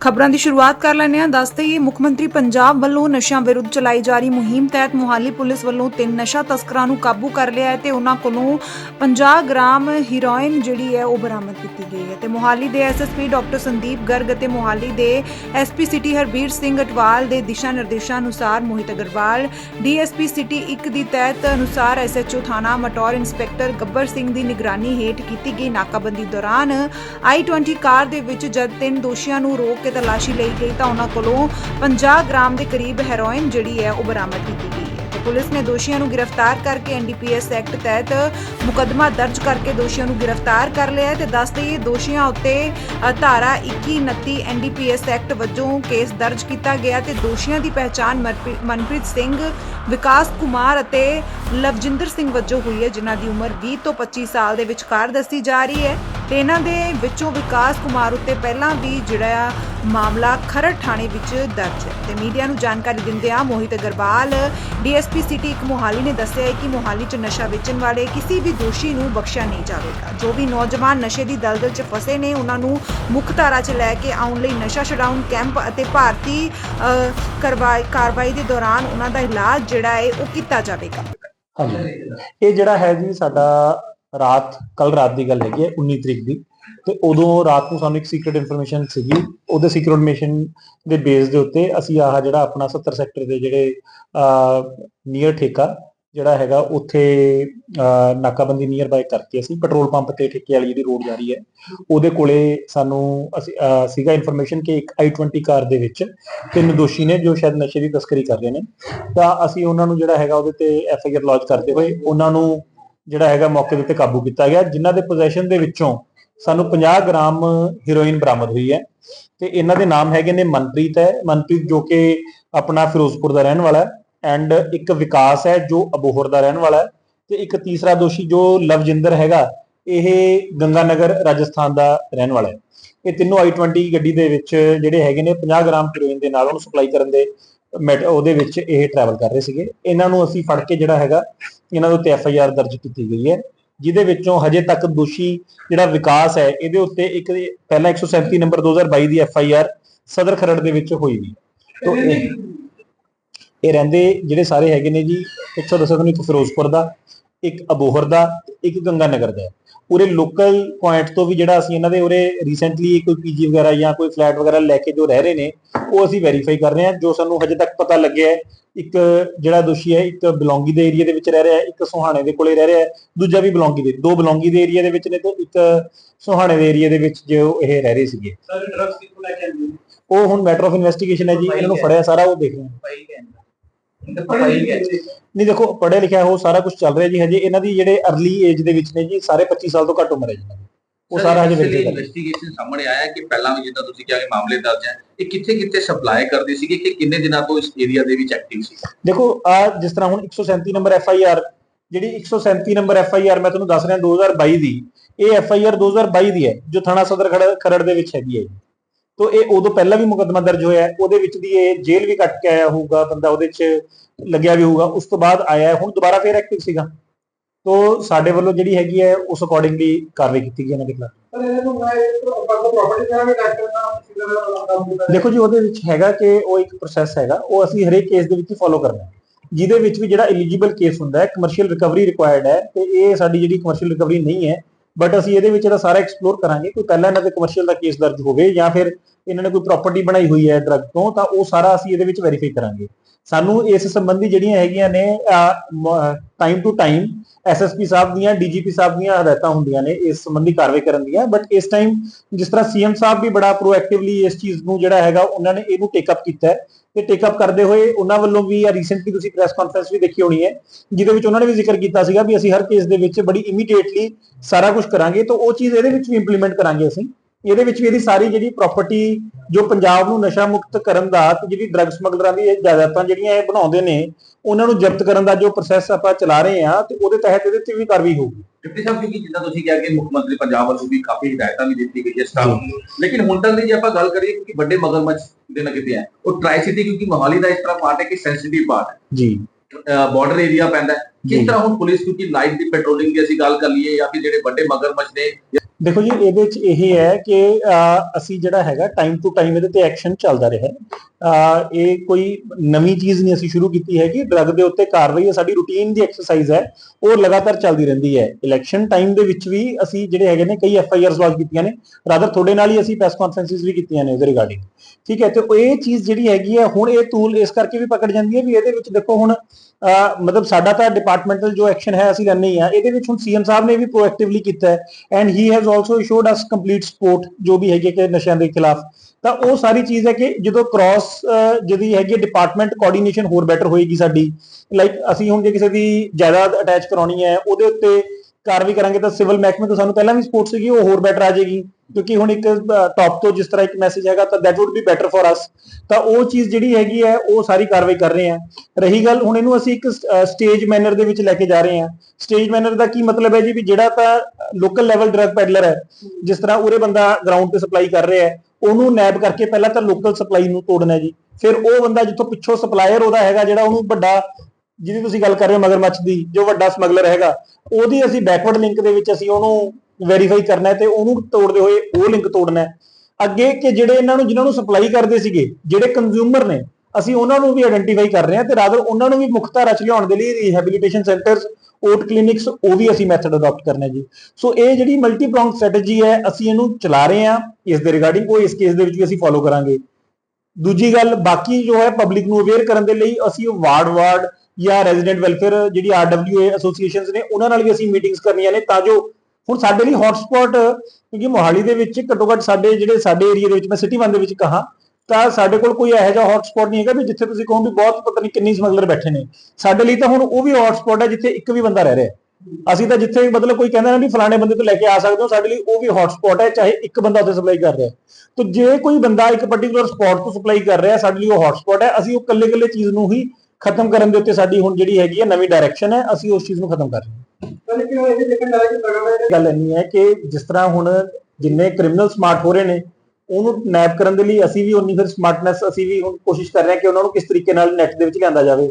ਖਬਰਾਂ ਦੀ ਸ਼ੁਰੂਆਤ ਕਰ ਲੈਂਦੇ ਹਾਂ। ਦੱਸਦੇ ਹੀ ਮੁੱਖ ਮੰਤਰੀ ਪੰਜਾਬ ਵੱਲੋਂ ਨਸ਼ਿਆਂ ਵਿਰੁੱਧ ਚਲਾਈ ਜਾ ਰਹੀ ਮੁਹਿੰਮ ਤਹਿਤ ਮੁਹਾਲੀ ਪੁਲਿਸ ਵੱਲੋਂ ਤਿੰਨ ਨਸ਼ਾ ਤਸਕਰਾਂ ਨੂੰ ਕਾਬੂ ਕਰ ਲਿਆ ਹੈ ਤੇ ਉਹਨਾਂ ਕੋਲੋਂ 50 ਗ੍ਰਾਮ ਹੀਰੋਇਨ ਜਿਹੜੀ ਹੈ ਉਹ ਬਰਾਮਦ ਕੀਤੀ ਗਈ ਹੈ। ਤੇ ਮੁਹਾਲੀ ਦੇ ਐਸਐਸਪੀ ਡਾਕਟਰ ਸੰਦੀਪ ਗਰਗ ਅਤੇ ਮੁਹਾਲੀ ਦੇ ਐਸਪੀ ਸਿਟੀ ਹਰਬੀਰ ਸਿੰਘ ਅਟਵਾਲ ਦੇ ਦਿਸ਼ਾ ਨਿਰਦੇਸ਼ਾਂ ਅਨੁਸਾਰ ਮੋਹਿਤ ਅਗਰਵਾਲ ਡੀਐਸਪੀ ਸਿਟੀ 1 ਦੀ ਤਹਿਤ ਅਨੁਸਾਰ ਐਸਐਚਓ ਥਾਣਾ ਮਟੌਰ ਇੰਸਪੈਕਟਰ ਗੱਬਰ ਸਿੰਘ ਦੀ ਨਿਗਰਾਨੀ ਹੇਠ ਕੀਤੀ ਗਈ ਨਾਕਾਬੰਦੀ ਦੌਰਾਨ i20 ਕਾਰ ਦੇ ਵਿੱਚ ਜਦ ਤਿੰਨ ਦੋਸ਼ੀਆਂ ਨੂੰ ਰੋਕ ਕੇ ਤਲਾਸ਼ੀ ਲਈ ਗਈ ਤਾਂ ਉਹਨਾਂ ਕੋਲੋਂ 50 ਗ੍ਰਾਮ ਦੇ ਕਰੀਬ ਹੈਰੋਇਨ ਜਿਹੜੀ ਹੈ ਉਹ ਬਰਾਮਦ ਕੀਤੀ ਗਈ ਹੈ। ਤੇ ਪੁਲਿਸ ਨੇ ਦੋਸ਼ੀਆਂ ਨੂੰ ਗ੍ਰਿਫਤਾਰ ਕਰਕੇ ਐਨਡੀਪੀਐਸ ਐਕਟ ਤਹਿਤ ਮੁਕੱਦਮਾ ਦਰਜ ਕਰਕੇ ਦੋਸ਼ੀਆਂ ਨੂੰ ਗ੍ਰਿਫਤਾਰ ਕਰ ਲਿਆ ਹੈ ਤੇ ਦੱਸ ਦੇਈਏ ਦੋਸ਼ੀਆਂ ਉੱਤੇ ਅ, ਧਾਰਾ 21 29 ਐਨਡੀਪੀਐਸ ਐਕਟ ਵਜੋਂ ਕੇਸ ਦਰਜ ਕੀਤਾ ਗਿਆ ਤੇ ਦੋਸ਼ੀਆਂ ਦੀ ਪਹਿਚਾਣ ਮਨਪ੍ਰੀ- ਮਨਪ੍ਰੀਤ ਸਿੰਘ ਵਿਕਾਸ ਕੁਮਾਰ ਅਤੇ ਲਵਜਿੰਦਰ ਸਿੰਘ ਵਜੋਂ ਹੋਈ ਹੈ ਜਿਨ੍ਹਾਂ ਦੀ ਉਮਰ 20 ਤੋਂ 25 ਸਾਲ ਦੇ ਵਿਚਕਾਰ ਦੱਸੀ ਜਾ ਰਹੀ ਹੈ। ਤੇ ਇਹਨਾਂ ਦੇ ਵਿੱਚੋਂ ਵਿਕਾਸ ਕੁਮਾਰ ਉੱਤੇ ਪਹਿਲਾਂ ਵੀ ਜਿਹੜਾ ਮਾਮਲਾ ਖਰੜ ਥਾਣੇ ਵਿੱਚ ਦਰਜ ਹੈ। ਤੇ ਮੀਡੀਆ ਨੂੰ ਜਾਣਕਾਰੀ ਦਿੰਦਿਆਂ ਮੋਹਿਤ ਅਗਰਵਾਲ ਡੀਐਸਪੀ ਸਿਟੀ ਇੱਕ ਮੋਹਾਲੀ ਨੇ ਦੱਸਿਆ ਹੈ ਕਿ ਮੋਹਾਲੀ 'ਚ ਨਸ਼ਾ ਵੇਚਣ ਵਾਲੇ ਕਿਸੇ ਵੀ ਦੋਸ਼ੀ ਨੂੰ ਬਖਸ਼ਿਆ ਨਹੀਂ ਜਾਵੇਗਾ। ਜੋ ਵੀ ਨੌਜਵਾਨ ਨਸ਼ੇ ਦੀ ਦਲਦਲ 'ਚ ਫਸੇ ਨੇ ਉਹਨਾਂ ਨੂੰ ਮੁੱਖ ਧਾਰਾ 'ਚ ਲੈ ਕੇ ਆਉਣ ਲਈ ਨਸ਼ਾ ਛਡਾਊਣ ਕੈਂਪ ਅਤੇ ਭਾਰਤੀ ਅ, ਕਰਵਾਈ ਕਾਰਵਾਈ ਦੇ ਦੌਰਾਨ ਉਹਨਾਂ ਦਾ ਇਲਾਜ ਜਿਹੜਾ ਹੈ ਉਹ ਕੀਤਾ ਜਾਵੇਗਾ। ਇਹ ਜਿਹੜਾ ਹੈ ਜੀ ਸਾਡਾ ਰਾਤ ਕੱਲ ਰਾਤ ਦੀ ਗੱਲ ਹੈਗੀ ਹੈ 19 ਤਰੀਕ ਦੀ। ਤੇ ਉਦੋਂ ਰਾਤ ਨੂੰ ਸਾਨੂੰ ਇੱਕ ਸੀਕ੍ਰੀਟ ਇਨਫੋਰਮੇਸ਼ਨ ਸੀਗੀ। ਉਹਦੇ ਸੀਕ੍ਰੀਟ ਇਨਫੋਰਮੇਸ਼ਨ ਦੇ ਬੇਸ ਦੇ ਉੱਤੇ ਅਸੀਂ ਆਹ ਜਿਹੜਾ ਆਪਣਾ 70 ਸੈਕਟਰ ਦੇ ਜਿਹੜੇ ਨੀਅਰ ਠੇਕਾ ਜਿਹੜਾ ਹੈਗਾ, ਉੱਥੇ ਨਾਕਾਬੰਦੀ ਨੀਅਰ ਬਾਈ ਕਰਕੇ ਅਸੀਂ। ਪੈਟਰੋਲ ਪੰਪ ਤੇ ਠੇਕੇ ਵਾਲੀ ਜਿਹੜੀ ਰੋਡ ਜਾ ਰਹੀ ਹੈ, ਉਹਦੇ ਕੋਲੇ ਸਾਨੂੰ ਅਸੀਂ ਸੀਗਾ ਇਨਫੋਰਮੇਸ਼ਨ ਕਿ ਇੱਕ i20 ਕਾਰ ਦੇ ਵਿੱਚ ਤਿੰਨ ਦੋਸ਼ੀ ਨੇ ਜੋ ਸ਼ਾਇਦ ਨਸ਼ੇ ਦੀ ਤਸਕਰੀ ਕਰ ਰਹੇ ਨੇ। ਤਾਂ ਅਸੀਂ ਉਹਨਾਂ ਨੂੰ ਜਿਹੜਾ ਹੈਗਾ ਉਹਦੇ ਤੇ ਐਫ ਆਈ ਆਰ ਲੌਂਚ ਕਰਦੇ ਹੋਏ, ਉਹਨਾਂ ਨੂੰ ਜਿਹੜਾ ਹੈਗਾ ਮੌਕੇ ਦੇ ਉੱਤੇ ਕਾਬੂ ਕੀਤਾ ਗਿਆ, ਜਿਨ੍ਹਾਂ ਦੇ ਪੋਜੀਸ਼ਨ ਦੇ ਵਿੱਚੋਂ ਸਾਨੂੰ 50 ਗ੍ਰਾਮ ਹੀਰੋਇਨ ਬਰਾਮਦ ਹੋਈ ਹੈ ਤੇ ਇਹਨਾਂ ਦੇ ਨਾਮ ਹੈਗੇ ਨੇ ਮਨਪ੍ਰੀਤ ਹੈ, ਮਨਪ੍ਰੀਤ ਜੋ ਕਿ ਆਪਣਾ ਫਿਰੋਜ਼ਪੁਰ ਦਾ ਰਹਿਣ ਵਾਲਾ ਹੈ ਐਂਡ ਇੱਕ ਵਿਕਾਸ ਹੈ ਜੋ ਅਬੋਹਰ ਦਾ ਰਹਿਣ ਵਾਲਾ ਹੈ ਤੇ ਇੱਕ ਤੀਸਰਾ ਦੋਸ਼ੀ ਜੋ ਲਵਜਿੰਦਰ ਹੈਗਾ, ਇਹ ਗੰਗਾਨਗਰ ਰਾਜਸਥਾਨ ਦਾ ਰਹਿਣ ਵਾਲਾ ਹੈ। ਇਹ ਤਿੰਨੋਂ i20 ਗੱਡੀ ਦੇ ਵਿੱਚ ਜਿਹੜੇ ਹੈਗੇ ਨੇ 50 ਗ੍ਰਾਮ ਹੀਰੋਇਨ ਦੇ ਨਾਲ ਉਹਨੂੰ ਸਪਲਾਈ ਕਰਨ ਦੇ ਮੈਟ ਉਹਦੇ ਵਿੱਚ ਇਹ ਟਰੈਵਲ ਕਰ ਰਹੇ ਸੀਗੇ। ਇਹਨਾਂ ਨੂੰ ਅਸੀਂ ਫੜ ਕੇ ਜਿਹੜਾ ਹੈਗਾ ਇਹਨਾਂ ਦੇ ਉੱਤੇ ਐਫ ਆਈ ਆਰ ਦਰਜ ਕੀਤੀ ਗਈ ਹੈ, ਜਿਹਦੇ ਵਿੱਚੋਂ ਹਜੇ ਤੱਕ ਦੋਸ਼ੀ ਜਿਹੜਾ ਵਿਕਾਸ ਹੈ, ਇਹਦੇ ਉੱਤੇ ਇੱਕ ਪਹਿਲਾਂ 137 number 2022 the F I R Sadar Kharar ਦੇ ਵਿੱਚ ਹੋਈ ਵੀ। ਤੋਂ ਇਹ ਰਹਿੰਦੇ ਜਿਹੜੇ ਸਾਰੇ ਹੈਗੇ ਨੇ ਜੀ ਇੱਕ ਤਾਂ ਦੱਸਿਆ ਤੁਹਾਨੂੰ ਇੱਕ ਫਿਰੋਜ਼ਪੁਰ ਦਾ ਇੱਕ ਅਬੋਹਰ ਦਾ ਇੱਕ ਗੰਗਾਨਗਰ ਦਾ ਹੈ। ਉਰੇ ਲੋਕਲ ਪੁਆਇੰਟ ਤੋਂ ਵੀ ਜਿਹੜਾ ਅਸੀਂ ਇਹਨਾਂ ਦੇ ਉਰੇ ਰੀਸੈਂਟਲੀ ਕੋਈ ਪੀਜੀ ਵਗੈਰਾ ਜਾਂ ਕੋਈ ਫਲੈਟ ਵਗੈਰਾ ਲੈ ਕੇ ਜੋ ਰਹਿ ਰਹੇ ਨੇ ਉਹ ਅਸੀਂ ਵੈਰੀਫਾਈ ਕਰ ਰਹੇ ਹਾਂ। ਜੋ ਸਾਨੂੰ ਹਜੇ ਤੱਕ ਪਤਾ ਲੱਗਿਆ ਹੈ ਇੱਕ ਜਿਹੜਾ ਦੋਸ਼ੀ ਹੈ ਇੱਕ ਬਿਲੋਂਗੀ ਦੇ ਏਰੀਆ ਦੇ ਵਿੱਚ ਰਹਿ ਰਿਹਾ ਹੈ ਇੱਕ ਸੁਹਾਣੇ ਦੇ ਕੋਲੇ ਰਹਿ ਰਿਹਾ ਹੈ ਦੂਜਾ ਵੀ ਬਿਲੋਂਗੀ ਦੇ ਦੋ ਬਿਲੋਂਗੀ ਦੇ ਏਰੀਆ ਦੇ ਵਿੱਚ ਨੇ ਤੇ ਇੱਕ ਸੁਹਾਣੇ ਦੇ ਏਰੀਆ ਦੇ ਵਿੱਚ ਜੋ ਇਹ ਰਹਿ ਰਹੇ ਸੀਗੇ। ਸਰ ਡਰੱਗਸ ਕਿੱਥੋਂ ਲੈ ਕੇ ਆਉਂਦੇ ਉਹ ਹੁਣ ਮੈਟਰ ਆਫ ਇਨਵੈਸਟੀਗੇਸ਼ਨ ਹੈ ਜੀ ਇਹਨਾਂ ਨੂੰ ਫੜਿਆ ਸਾਰਾ ਉਹ ਦੇਖ ਰਹੇ ਹਾਂ। ਨਹੀਂ ਦੇਖੋ ਪੜ੍ਹੇ ਲਿਖਿਆ ਉਹ ਸਾਰਾ ਕੁਝ ਚੱਲ ਰਿਹਾ ਜੀ ਹਜੇ ਇਹਨਾਂ ਦੀ ਜਿਹੜੇ अर्ਲੀ ਏਜ ਦੇ ਵਿੱਚ ਨੇ ਜੀ ਸਾਰੇ 25 ਸਾਲ ਤੋਂ ਘੱਟ ਉਮਰ ਹੈ ਜੀ ਉਹ ਸਾਰਾ ਹਜੇ ਰਹੇ ਇਨਵੈਸਟੀਗੇਸ਼ਨ ਸਾਹਮਣੇ ਆਇਆ ਕਿ ਪਹਿਲਾਂ ਵੀ ਜਿੱਦਾਂ ਤੁਸੀਂ ਕਿਹਾ ਕਿ ਮਾਮਲੇ ਦਰਜ ਹੈ ਇਹ ਕਿੱਥੇ ਕਿੱਥੇ ਸਪਲਾਈ ਕਰਦੇ ਸੀਗੇ ਕਿ ਕਿੰਨੇ ਦਿਨਾਂ ਤੋਂ ਇਸ ਏਰੀਆ ਦੇ ਵਿੱਚ ਐਕਟਿਵ ਸੀ? ਦੇਖੋ ਆ ਜਿਸ ਤਰ੍ਹਾਂ ਹੁਣ 137 ਨੰਬਰ ਐਫ ਆਈ ਆਰ ਜਿਹੜੀ 137 ਨੰਬਰ ਐਫ ਆਈ ਆਰ ਮੈਂ ਤੁਹਾਨੂੰ ਦੱਸ ਰਿਹਾ 2022 ਦੀ ਇਹ ਐਫ ਆਈ ਆਰ 2022 ਦੀ ਹੈ ਜੋ ਥਾਣਾ ਸਦਰ ਖਰੜ ਦੇ ਵਿੱਚ ਹੈਗੀ ਹੈ ਜੀ। ਤੋਂ ਇਹ ਉਦੋਂ ਪਹਿਲਾਂ ਵੀ ਮੁਕੱਦਮਾ ਦਰਜ ਹੋਇਆ ਉਹਦੇ ਵਿੱਚ ਦੀ ਇਹ ਜੇਲ੍ਹ ਵੀ ਕੱਟ ਕੇ ਆਇਆ ਹੋਊਗਾ ਬੰਦਾ ਉਹਦੇ 'ਚ ਲੱਗਿਆ ਵੀ ਹੋਊਗਾ ਉਸ ਤੋਂ ਬਾਅਦ ਆਇਆ ਹੁਣ ਦੁਬਾਰਾ ਫੇਰ ਐਕਟਿਵ ਸੀਗਾ। ਤੋਂ ਸਾਡੇ ਵੱਲੋਂ ਜਿਹੜੀ ਹੈਗੀ ਹੈ ਉਸ ਅਕੋਰਡਿੰਗਲੀ ਕਾਰਵਾਈ ਕੀਤੀ ਗਈ ਇਹਨਾਂ ਦੇ ਖਿਲਾਫ। ਪਰ ਇਹਨਾਂ ਨੂੰ ਮੈਂ ਪ੍ਰਾਪਰਟੀ ਵੀ ਡਾਕਟਰ ਸੀਗਾ ਦੇਖੋ ਜੀ ਉਹਦੇ ਵਿੱਚ ਹੈਗਾ ਕਿ ਉਹ ਇੱਕ ਪ੍ਰੋਸੈਸ ਹੈਗਾ ਉਹ ਅਸੀਂ ਹਰੇਕ ਕੇਸ ਦੇ ਵਿੱਚ ਫੋਲੋ ਕਰਨਾ ਹੈ। ਜਿਹਦੇ ਵਿੱਚ ਵੀ ਜਿਹੜਾ ਐਲੀਜੀਬਲ ਕੇਸ ਹੁੰਦਾ ਹੈ ਕਮਰਸ਼ੀਅਲ ਰਿਕਵਰੀ ਰਿਕੁਆਇਰਡ ਹੈ ਤੇ ਇਹ ਸਾਡੀ ਜਿਹੜੀ ਕਮਰਸ਼ੀਅਲ ਰਿਕਵਰੀ ਨਹੀਂ ਹੈ ਬਟ ਅਸੀਂ ਇਹਦੇ ਵਿੱਚ ਇਹਦਾ ਸਾਰਾ ਐਕਸਪਲੋਰ ਕਰਾਂਗੇ, ਕੋਈ ਪਹਿਲਾਂ ਇਹਨਾਂ ਤੇ ਕਮਰਸ਼ੀਅਲ ਦਾ ਕੇਸ ਦਰਜ ਹੋਵੇ ਜਾਂ ਫਿਰ ਇਹਨਾਂ ਨੇ ਕੋਈ ਪ੍ਰਾਪਰਟੀ ਬਣਾਈ ਹੋਈ ਹੈ ਡਰਗ ਤੋਂ, ਤਾਂ ਉਹ ਸਾਰਾ ਅਸੀਂ ਇਹਦੇ ਵਿੱਚ ਵੈਰੀਫਾਈ ਕਰਾਂਗੇ। ਸਾਨੂੰ ਇਸ ਸੰਬੰਧੀ ਜਿਹੜੀਆਂ ਹੈਗੀਆਂ ਨੇ time to time SSP sahib ਦੀਆਂ ਡੀਜੀਪੀ ਸਾਹਿਬ ਦੀਆਂ ਹਦਾਇਤਾਂ ਹੁੰਦੀਆਂ ਨੇ ਇਸ ਸੰਬੰਧੀ ਕਾਰਵਾਈ ਕਰਨ ਦੀਆਂ। ਬਟ ਇਸ ਟਾਈਮ ਜਿਸ ਤਰ੍ਹਾਂ ਸੀਐਮ ਸਾਹਿਬ ਵੀ ਬੜਾ ਪ੍ਰੋਐਕਟਿਵਲੀ ਇਸ ਚੀਜ਼ ਨੂੰ ਜਿਹੜਾ ਹੈਗਾ, ਉਹਨਾਂ ਨੇ ਇਹਨੂੰ ਟੇਕ ਅਪ ਕੀਤਾ ਹੈ। ਤੇ ਟੇਕ ਅਪ ਕਰਦੇ ਹੋਏ ਉਹਨਾਂ ਵੱਲੋਂ ਵੀ ਆ ਰੀਸੈਂਟਲੀ ਤੁਸੀਂ ਪ੍ਰੈਸ ਕਾਨਫਰੰਸ ਵੀ ਦੇਖੀ ਹੋਣੀ ਹੈ, ਜਿਹਦੇ ਵਿੱਚ ਉਹਨਾਂ ਨੇ ਵੀ ਜ਼ਿਕਰ ਕੀਤਾ ਸੀਗਾ ਵੀ ਅਸੀਂ ਹਰ ਕੇਸ ਦੇ ਵਿੱਚ ਬੜੀ ਇਮੀਡੀਏਟਲੀ ਸਾਰਾ ਕੁਝ ਕਰਾਂਗੇ। ਤਾਂ ਉਹ ਚੀਜ਼ ਇਹਦੇ ਵਿੱਚ ਵੀ ਇੰਪਲੀਮੈਂਟ ਕਰਾਂਗੇ ਅਸੀਂ। ਇਹਦੇ ਵਿੱਚ ਵੀ ਇਹਦੀ ਸਾਰੀ ਜਿਹੜੀ ਪ੍ਰਾਪਰਟੀ ਜੋ ਪੰਜਾਬ ਨੂੰ ਨਸ਼ਾ ਮੁਕਤ ਕਰਨ ਦਾ ਤੇ ਜਿਹੜੀ ਡਰੱਗ ਸਮਗਲਰਾਂ ਦੀ ਇਹ ਜਾਇਦਾਦਾਂ ਜਿਹੜੀਆਂ ਇਹ ਬਣਾਉਂਦੇ ਨੇ ਉਹਨਾਂ ਨੂੰ ਜ਼ਬਤ ਕਰਨ ਦਾ ਜੋ ਪ੍ਰੋਸੈਸ ਆਪਾਂ ਚਲਾ ਰਹੇ ਹਾਂ ਤੇ ਉਹਦੇ ਤਹਿਤ ਇਹਦੇ ਤੇ ਵੀ ਕਾਰਵਾਈ ਹੋਊਗੀ। ਡਿਪਟੀ ਸਾਹਿਬ ਕਿਉਂਕਿ ਜਿੱਦਾਂ ਤੁਸੀਂ ਕਿਹਾ ਕਿ ਮੁੱਖ ਮੰਤਰੀ ਪੰਜਾਬ ਵੱਲੋਂ ਵੀ ਕਾਫੀ ਹਦਾਇਤਾਂ ਵੀ ਦਿੱਤੀ ਗਈ ਹੈ ਸਟਾਫ ਨੂੰ। ਲੇਕਿਨ ਹੁਣ ਤੱਕ ਦੀ ਜੇ ਆਪਾਂ ਗੱਲ ਕਰੀਏ ਕਿ ਵੱਡੇ ਮਗਰਮੱਛ ਦੇ ਨਾ ਕਿਤੇ ਹੈ ਉਹ ਟ੍ਰਾਈ ਸਿਟੀ ਕਿਉਂਕਿ ਮੋਹਾਲੀ ਦਾ ਇਸ ਤਰ੍ਹਾਂ ਪਾਰਟ ਹੈ ਕਿ ਸੈਂਸਿਟਿਵ ਪਾਰਟ ਹੈ। ਜੀ। ਬਾਰਡਰ ਏਰੀਆ ਪੈਂਦਾ ਹੈ। ਜੀ। ਕਿਸ ਤਰ੍ਹਾਂ ਹੁਣ ਪੁਲਿਸ ਕਿਉਂਕਿ ਨਾਈਟ ਦੀ ਪੈਟਰੋਲਿੰਗ ਦੀ ਅਸੀਂ ਗੱਲ ਕਰ ਲਈਏ ਜਾਂ ਫਿਰ ਜਿਹੜੇ ਵੱਡੇ ਮਗਰਮੱਛ ਨੇ ਦੇਖੋ ਜੀ ਇਹਦੇ ਵਿੱਚ ਇਹ ਹੈ ਕਿ ਅਸੀਂ ਜਿਹੜਾ ਹੈਗਾ ਟਾਈਮ ਟੂ ਟਾਈਮ ਇਹਦੇ ਤੇ ਐਕਸ਼ਨ ਚੱਲਦਾ ਰਿਹਾ ਇਹ ਕੋਈ ਨਵੀਂ ਚੀਜ਼ ਨਹੀਂ ਅਸੀਂ ਸ਼ੁਰੂ ਕੀਤੀ ਹੈਗੀ। ਡਰੱਗ ਦੇ ਉੱਤੇ ਕਾਰਵਾਈ ਹੈ ਸਾਡੀ ਰੂਟੀਨ ਦੀ ਐਕਸਰਸਾਈਜ਼ ਹੈ ਉਹ ਲਗਾਤਾਰ ਚੱਲਦੀ ਰਹਿੰਦੀ ਹੈ। ਇਲੈਕਸ਼ਨ ਟਾਈਮ ਦੇ ਵਿੱਚ ਵੀ ਅਸੀਂ ਜਿਹੜੇ ਹੈਗੇ ਨੇ ਕਈ ਐਫ ਆਈ ਆਰਸ ਲੌਂਚ ਕੀਤੀਆਂ ਨੇ। ਰਾਦਰ ਤੁਹਾਡੇ ਨਾਲ ਹੀ ਅਸੀਂ ਪ੍ਰੈਸ ਕਾਨਫਰੰਸਿਸ ਵੀ ਕੀਤੀਆਂ ਨੇ ਉਹਦੇ ਰਿਗਾਰਡਿੰਗ ਠੀਕ ਹੈ ਤੇ ਉਹ ਇਹ ਚੀਜ਼ ਜਿਹੜੀ ਹੈਗੀ ਹੈ ਹੁਣ ਇਹ ਟੂਲ ਇਸ ਕਰਕੇ ਵੀ ਪਕੜ ਜਾਂਦੀ ਹੈ ਵੀ ਇਹਦੇ ਵਿੱਚ ਦੇਖੋ ਹੁਣ ਮਤਲਬ ਸਾਡਾ ਤਾਂ ਡਿਪਾਰਟਮੈਂਟਲ ਜੋ ਐਕਸ਼ਨ ਹੈ, ਅਸੀਂ ਲੈਣੇ ਹੀ। ਆ ਇਹਦੇ ਵਿੱਚ ਹੁਣ ਸੀਐਮ ਸਾਹਿਬ ਨੇ ਵੀ ਪ੍ਰੋਐਕਟਿਵਲੀ ਕੀਤਾ ਹੈ। And he has also showed us complete support ਜੋ ਵੀ ਹੈਗੇ ਕਿ ਨਸ਼ਿਆਂ ਦੇ ਖਿਲਾਫ। ਤਾਂ ਉਹ ਸਾਰੀ ਚੀਜ਼ ਹੈ ਕਿ ਜਦੋਂ ਕ੍ਰਾਸ ਜਿਹੜੀ ਹੈਗੀ ਡਿਪਾਰਟਮੈਂਟ ਕੋਆਰਡੀਨੇਸ਼ਨ ਹੋਰ ਬੈਟਰ ਹੋਏਗੀ ਸਾਡੀ। ਲਾਈਕ ਅਸੀਂ ਹੁਣ ਜੇ ਕਿਸੇ ਦੀ ਜਾਇਦਾਦ ਅਟੈਚ ਕਰਾਉਣੀ ਹੈ, ਉਹਦੇ ਉੱਤੇ ਕਾਰਵਾਈ ਕਰਾਂਗੇ ਤਾਂ ਸਿਵਲ ਮਹਿਕਮੇ ਤੋਂ ਸਾਨੂੰ ਪਹਿਲਾਂ ਵੀ ਸਪੋਰਟ ਸੀਗੀ, ਉਹ ਹੋਰ ਬੈਟਰ ਆ ਜਾਏਗੀ। ਕਿਉਂਕਿ ਹੁਣ ਇੱਕ ਟੌਪ ਤੋਂ ਜਿਸ ਤਰ੍ਹਾਂ ਇੱਕ ਮੈਸੇਜ ਹੈਗਾ, ਤਾਂ that would be better for us ਤਾਂ ਉਹ ਚੀਜ਼ ਜਿਹੜੀ ਹੈਗੀ ਹੈ, ਉਹ ਸਾਰੀ ਕਾਰਵਾਈ ਕਰ ਰਹੇ ਆ ਰਹੀ ਗੱਲ, ਹੁਣ ਇਹਨੂੰ ਅਸੀਂ ਇੱਕ ਸਟੇਜ ਮੈਨਰ ਦੇ ਵਿੱਚ ਲੈ ਕੇ ਜਾ ਰਹੇ ਹਾਂ। ਸਟੇਜ ਮੈਨਰ ਦਾ ਕੀ ਮਤਲਬ ਹੈ ਜੀ? ਵੀ ਜਿਹੜਾ ਤਾਂ ਲੋਕਲ ਲੈਵਲ ਡਰਗ ਪੈਡਲਰ ਹੈ, ਜਿਸ ਤਰ੍ਹਾਂ ਉਰੇ ਬੰਦਾ ਗਰਾਊਂਡ ਤੇ ਸਪਲਾਈ ਕਰ ਰਿਹਾ ਹੈ, ਉਹਨੂੰ ਨੈਬ ਕਰਕੇ ਪਹਿਲਾਂ ਤਾਂ ਲੋਕਲ ਸਪਲਾਈ ਨੂੰ ਤੋੜਨਾ ਜੀ। ਫਿਰ ਉਹ ਬੰਦਾ ਜਿੱਥੋਂ ਪਿੱਛੋਂ ਸਪਲਾਇਰ ਉਹਦਾ ਹੈਗਾ, ਜਿਹੜਾ ਉਹਨੂੰ ਵੱਡਾ, ਜਿਹਦੀ ਤੁਸੀਂ ਗੱਲ ਕਰ ਰਹੇ ਹੋ ਮਗਰਮੱਛ ਦੀ, ਜੋ ਵੱਡਾ ਸਮਗਲਰ ਹੈਗਾ, ਉਹਦੀ ਅਸੀਂ ਬੈਕਵਰਡ ਲਿੰਕ ਦੇ ਵਿੱਚ ਅਸੀਂ ਉਹਨੂੰ ਵੈਰੀਫਾਈ ਕਰਨਾ ਹੈ ਤੇ ਉਹਨੂੰ ਤੋੜਦੇ ਹੋਏ ਉਹ ਲਿੰਕ ਤੋੜਨਾ ਹੈ। ਅੱਗੇ ਕਿ ਜਿਹੜੇ ਇਹਨਾਂ ਨੂੰ, ਜਿਨ੍ਹਾਂ ਨੂੰ ਸਪਲਾਈ ਕਰਦੇ ਸੀਗੇ, ਜਿਹੜੇ ਕੰਜ਼ਿਊਮਰ ਨੇ, ਅਸੀਂ ਉਹਨਾਂ ਨੂੰ ਵੀ ਆਇਡੈਂਟੀਫਾਈ ਕਰ ਰਹੇ ਹਾਂ ਤੇ ਰਾਦਰ ਉਹਨਾਂ ਨੂੰ ਵੀ ਮੁੱਖ ਧਾਰਾ ਚ ਲਿਆਉਣ ਦੇ ਲਈ ਰੀਹੈਬਿਲਿਟੇਸ਼ਨ ਸੈਂਟਰਸ ਓਟ ਕਲੀਨਿਕਸ ਉਹ ਵੀ ਅਸੀਂ ਮੈਥਡ ਅਡਾਪਟ ਕਰਨਾ ਜੀ। ਸੋ ਇਹ ਜਿਹੜੀ ਮਲਟੀ ਪ੍ਰੋਂਗ ਸਟ੍ਰੈਟਜੀ ਹੈ, ਅਸੀਂ ਇਹਨੂੰ ਚਲਾ ਰਹੇ ਹਾਂ। ਇਸ ਦੇ ਰਿਗਾਰਡਿੰਗ ਉਹ ਇਸ ਕੇਸ ਦੇ ਵਿੱਚ ਵੀ ਅਸੀਂ ਫੋਲੋ ਕਰਾਂਗੇ। ਦੂਜੀ ਗੱਲ, ਬਾਕੀ ਜੋ ਹੈ ਪਬਲਿਕ ਨੂੰ ਅਵੇਅਰ ਕਰਨ ਦੇ ਲਈ ਅਸੀਂ ਵਾਰਡ ਵਾਰਡ ਜਾਂ ਰੈਜ਼ੀਡੈਂਟ ਵੈਲਫੇਅਰ ਜਿਹੜੀ ਆਰਡਬਲਯੂਏ ਐਸੋਸੀਏਸ਼ਨਸ ਨੇ, ਉਹਨਾਂ ਨਾਲ ਵੀ ਅਸੀਂ ਮੀਟਿੰਗਸ ਕਰਨੀਆਂ ਨੇ ਤਾਂ ਜੋ ਹੁਣ ਸਾਡੇ ਲਈ ਹੌਟਸਪੌਟ ਕਿਉਂਕਿ ਮੋਹਾਲੀ ਦੇ ਵਿੱਚ ਘੱਟੋ ਘੱਟ ਸਾਡੇ ਜਿਹੜੇ ਸਾਡੇ ਏਰੀਆ ਦੇ ਵਿੱਚ, ਮੈਂ ਸਿਟੀ 1 ਦੇ ਵਿੱਚ ਕਹਾ, ਤਾਂ ਸਾਡੇ ਕੋਲ ਕੋਈ ਇਹੋ ਜਿਹਾ ਹੌਟਸਪੌਟ ਨਹੀਂ ਹੈਗਾ ਵੀ ਜਿੱਥੇ ਤੁਸੀਂ ਕਹੋ ਵੀ ਬਹੁਤ ਪਤਾ ਨਹੀਂ ਕਿੰਨੀ ਸਮਗਲਰ ਬੈਠੇ ਨੇ। ਸਾਡੇ ਲਈ ਤਾਂ ਹੁਣ ਉਹ ਵੀ ਹੌਟਸਪੌਟ ਹੈ ਜਿੱਥੇ ਇੱਕ ਵੀ ਬੰਦਾ ਰਹਿ ਰਿਹਾ ਅਸੀਂ ਤਾਂ ਜਿੱਥੇ ਮਤਲਬ ਕੋਈ ਕਹਿੰਦਾ ਨਾ ਵੀ ਫਲਾਣੇ ਬੰਦੇ ਤੋਂ ਲੈ ਕੇ ਆ ਸਕਦੇ ਹੋ, ਸਾਡੇ ਲਈ ਉਹ ਵੀ ਹੌਟਸਪੌਟ ਹੈ, ਚਾਹੇ ਇੱਕ ਬੰਦਾ ਉੱਥੇ ਸਪਲਾਈ ਕਰ ਰਿਹਾ ਤਾਂ ਜੇ ਕੋਈ ਬੰਦਾ ਇੱਕ ਪਾਰਟਿਕੂਲਰ ਸਪੌਟ ਤੋਂ ਸਪਲਾਈ ਕਰ ਰਿਹਾ ਸਾਡੇ ਲਈ ਉਹ ਹੌਟਸਪੌਟ ਹੈ, ਅਸੀਂ ਉਹ ਕੱਲੇ ਕੱਲੇ ਚੀਜ਼ ਨੂੰ ਹੀ ਖਤਮ ਕਰਨ ਦੇ ਉੱਤੇ ਸਾਡੀ ਹੁਣ ਜਿਹੜੀ ਹੈਗੀ ਹੈ ਨਵੀਂ ਡਾਇਰੈਕਸ਼ਨ ਹੈ, ਅਸੀਂ ਉਸ ਚੀਜ਼ ਨੂੰ ਖਤਮ ਕਰ ਰਹੇ ਹਾਂ। ਗੱਲ ਇੰਨੀ ਹੈ ਕਿ ਜਿਸ ਤਰ੍ਹਾਂ ਹੁਣ ਜਿੰਨੇ ਕ੍ਰਿਮੀਨਲ ਸਮਾਰਟ ਹੋ ਰਹੇ ਨੇ ਉਹਨੂੰ ਨੈਪ ਕਰਨ ਦੇ ਲਈ ਅਸੀਂ ਵੀ ਉਨੀ ਫਿਰ ਸਮਾਰਟਨੈਸ ਅਸੀਂ ਵੀ ਹੁਣ ਕੋਸ਼ਿਸ਼ ਕਰ ਰਹੇ ਹਾਂ ਕਿ ਉਹਨਾਂ ਨੂੰ ਕਿਸ ਤਰੀਕੇ ਨਾਲ ਨੈਟ ਦੇ ਵਿੱਚ ਲਿਆਂਦਾ ਜਾਵੇ।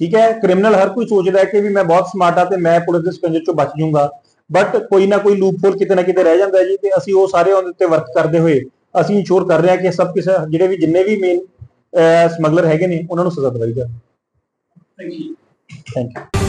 ਠੀਕ ਹੈ ਕ੍ਰਿਮੀਨਲ ਹਰ ਕੋਈ ਸੋਚਦਾ ਹੈ ਕਿ ਵੀ ਮੈਂ ਬਹੁਤ ਸਮਾਰਟ ਆ ਤੇ ਮੈਂ ਪੁਲਿਸ ਦੇ ਸਕੰਜੇ ਚੋਂ ਬਚ ਜਾਊਂਗਾ। ਬਟ ਕੋਈ ਨਾ ਕੋਈ ਲੂਪ ਹੋਲ ਕਿਤੇ ਨਾ ਕਿਤੇ ਰਹਿ ਜਾਂਦਾ ਜੀ ਤੇ ਅਸੀਂ ਉਹ ਸਾਰੇ ਉਹਦੇ ਉੱਤੇ ਵਰਕ ਕਰਦੇ ਹੋਏ ਅਸੀਂ ਇੰਸ਼ੋਰ ਕਰ ਰਹੇ ਹਾਂ ਕਿ ਸਭ ਕਿਸੇ ਜਿਹੜੇ ਵੀ ਜਿੰਨੇ ਵੀ ਮੇਨ ਸਮਗਲਰ ਹੈਗੇ ਨੇ ਉਹਨਾਂ ਨੂੰ ਸਜ਼ਾ ਦਵਾਈ ਜਾਵੇ। Thank you thank you